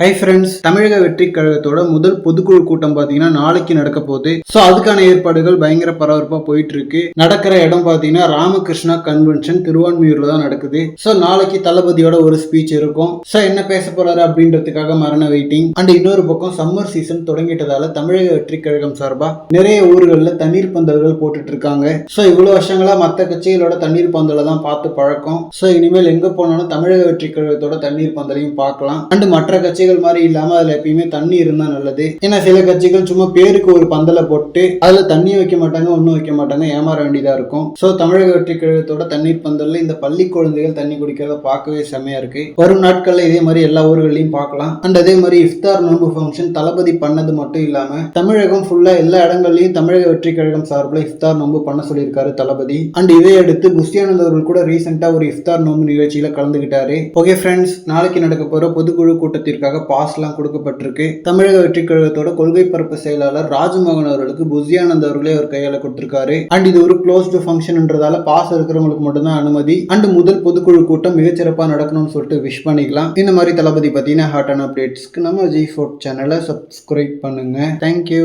Hi friends தமிழக வெற்றி கழகத்தோட முதல் பொதுக்குழு கூட்டம் பாத்தீங்கன்னா நாளைக்கு நடக்க போகுது. ஸோ அதுக்கான ஏற்பாடுகள் பயங்கர பரபரப்பா போயிட்டு இருக்கு நடக்கிற இடம் பாத்தீங்கன்னா ராமகிருஷ்ணா கன்வென்ஷன் திருவான்மையூர்ல தான் நடக்குது. ஸோ நாளைக்கு தளபதியோட ஒரு ஸ்பீச் இருக்கும். ஸோ என்ன பேச போறாரு அப்படின்றதுக்காக மரண வெயிட்டிங் அண்ட் இன்னொரு பக்கம் சம்மர் சீசன் தொடங்கிட்டதால தமிழக வெற்றி கழகம் சார்பா நிறைய ஊர்களில் தண்ணீர் பந்தல்கள் போட்டுட்டு இருக்காங்க. ஸோ இவ்வளவு வருஷங்களா மற்ற கட்சிகளோட தண்ணீர் பந்தலை தான் பார்த்து பழக்கம். ஸோ இனிமேல் எங்க போனாலும் தமிழக வெற்றி கழகத்தோட தண்ணீர் பந்தலையும் பார்க்கலாம். அண்ட் மற்ற கட்சிகள் மாதிரி இல்லாம அதுல எப்பயுமே தண்ணி இருந்தா நல்லது. ஏன்னா சில கட்சிகள் சும்மா பேருக்கு ஒரு பந்தல போட்டு அதுல தண்ணி வைக்க மாட்டாங்க ஒன்றும் வைக்க மாட்டாங்க ஏமாற வேண்டியதா இருக்கும். ஸோ தமிழக வெற்றி கழகத்தோட தண்ணீர் பந்தல்ல இந்த பள்ளி குழந்தைகள் தண்ணி குடிக்கிறத பார்க்கவே செமையா இருக்கு. வரும் நாட்கள்ல இதே மாதிரி எல்லா ஊர்களையும் பார்க்கலாம். அண்ட் அதே மாதிரி இஃப்தார் நோன்பு ஃபங்க்ஷன் தளபதி பண்ணது மட்டும் இல்லாம தமிழகம் ஃபுல்லா எல்லா இடங்கள்லயும் தமிழக வெற்றி கழகம் சார்பில் இஃப்தார் நோன்பு பண்ண சொல்லியிருக்காரு தளபதி. அண்ட் இதையடுத்து குஸ்தியானந்த் அவர்கள் கூட ரீசெண்டா ஒரு இஃப்தார் நோன்பு நிகழ்ச்சியில கலந்துகிட்டாரு. ஓகே ஃப்ரெண்ட்ஸ் நாளைக்கு நடக்க போற பொதுக்குழு கூட்டத்திற்காக பாஸ்லாம் கொடுக்கப்பட்டிருக்கு. தமிழக வெற்றி கழகத்தோட கொள்கை பரப்பு செயலாளர் ராஜமோகன் அவர்களுக்கு புசியானந்த் அவர்களே அவர் கையால கொடுத்திருக்காரு. அண்ட் இது ஒரு க்ளோஸ்டு ஃபங்க்ஷன்ன்றதால பாஸ் இருக்கிறவங்களுக்கு மட்டும்தான் அனுமதி. அண்ட் முதல் பொதுக்குழு கூட்டம் மிகச்சிறப்பாக நடக்கணும்னு சொல்லிட்டு விஷ் பண்ணிக்கலாம். இந்த மாதிரி தளபதி பார்த்தீங்கன்னா ஹாட் அண்ட் அப்டேட்ஸ்க்கு நம்ம ஜி ஃபோர்ட் சேனலை சப்ஸ்கிரைப் பண்ணுங்க. Thank you